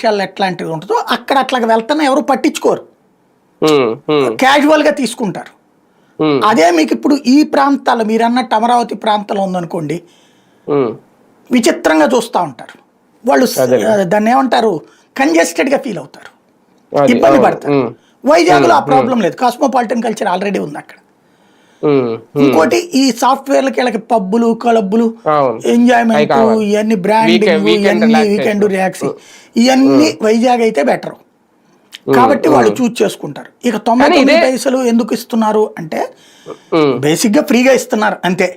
విషయాలు ఎట్లాంటివి ఉంటుందో అక్కడ అట్లా వెళ్తానే ఎవరు పట్టించుకోరు. ఉమ్, ఉమ్, క్యాజువల్గా తీసుకుంటారు. అదే మీకు ఇప్పుడు ఈ ప్రాంతాలు మీరు అన్నట్టు అమరావతి ప్రాంతంలో ఉందనుకోండి. విచిత్రంగా చూస్తూ ఉంటారు. వాళ్ళు దాన్ని ఏమంటారు? కంజెస్టెడ్గా ఫీల్ అవుతారు. ఇబ్బంది పడతారు. ఉమ్, వైజాగ్లో ఆ ప్రాబ్లం లేదు. కాస్మోపాలిటన్ కల్చర్ ఆల్రెడీ ఉంది అక్కడ. ఇంకోటి ఈ సాఫ్ట్వేర్లకి వీళ్ళకి పబ్బులు క్లబ్బులు ఎంజాయ్మెంట్. ఇవన్నీ weekend ఇవన్నీ. వీకెండ్ రియాక్స్ ఇవన్నీ వైజాగ్ అయితే బెటర్ కాబట్టి వాళ్ళు చూజ్ చేసుకుంటారు. ఇక తొంభై తొమ్మిది పైసలు ఎందుకు ఇస్తున్నారు అంటే బేసిక్గా ఫ్రీగా ఇస్తున్నారు. అంతే.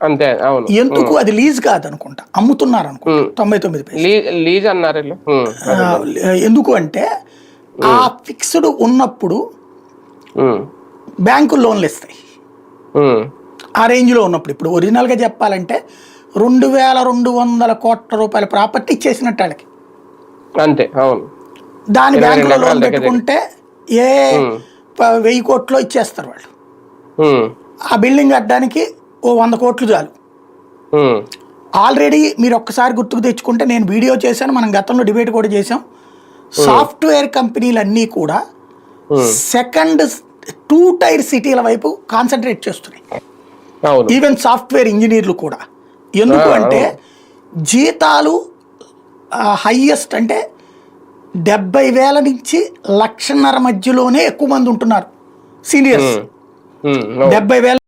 అంతే అవును. ఎందుకు? అది లీజ్ కాదు అనుకుంటా అమ్ముతున్నారు అనుకుంటా. తొంభై తొమ్మిది లీజ్ అన్నారు ఎందుకు అంటే ఆ ఫిక్స్డ్ ఉన్నప్పుడు ఉమ్, బ్యాంకులు లోన్లు ఇస్తాయి. ఆ రేంజ్లో ఉన్నప్పుడు ఇప్పుడు ఒరిజినల్గా చెప్పాలంటే రెండు వేల రెండు వందల కోట్ల రూపాయల ప్రాపర్టీ ఇచ్చేసినట్టు వాళ్ళకి. అంతే అవును. దాని బ్యాంకులో లోన్ పెట్టుకుంటే ఏ వెయ్యి కోట్లో ఇచ్చేస్తారు వాళ్ళు. ఆ బిల్డింగ్ కట్టడానికి ఓ వంద కోట్లు చాలు. ఆల్రెడీ మీరు ఒక్కసారి గుర్తుకు తెచ్చుకుంటే నేను వీడియో చేశాను మనం గతంలో డిబేట్ కూడా చేసాం సాఫ్ట్వేర్ కంపెనీలన్నీ కూడా సెకండ్ టూ టైర్ సిటీల వైపు కాన్సన్ట్రేట్ చేస్తున్నాయి. ఈవెన్ సాఫ్ట్వేర్ ఇంజనీర్లు కూడా. ఎందుకు అంటే జీతాలు హయ్యెస్ట్ అంటే డెబ్బై వేల నుంచి లక్షన్నర మధ్యలోనే ఎక్కువ మంది ఉంటున్నారు. సీనియర్స్. డెబ్బై వేల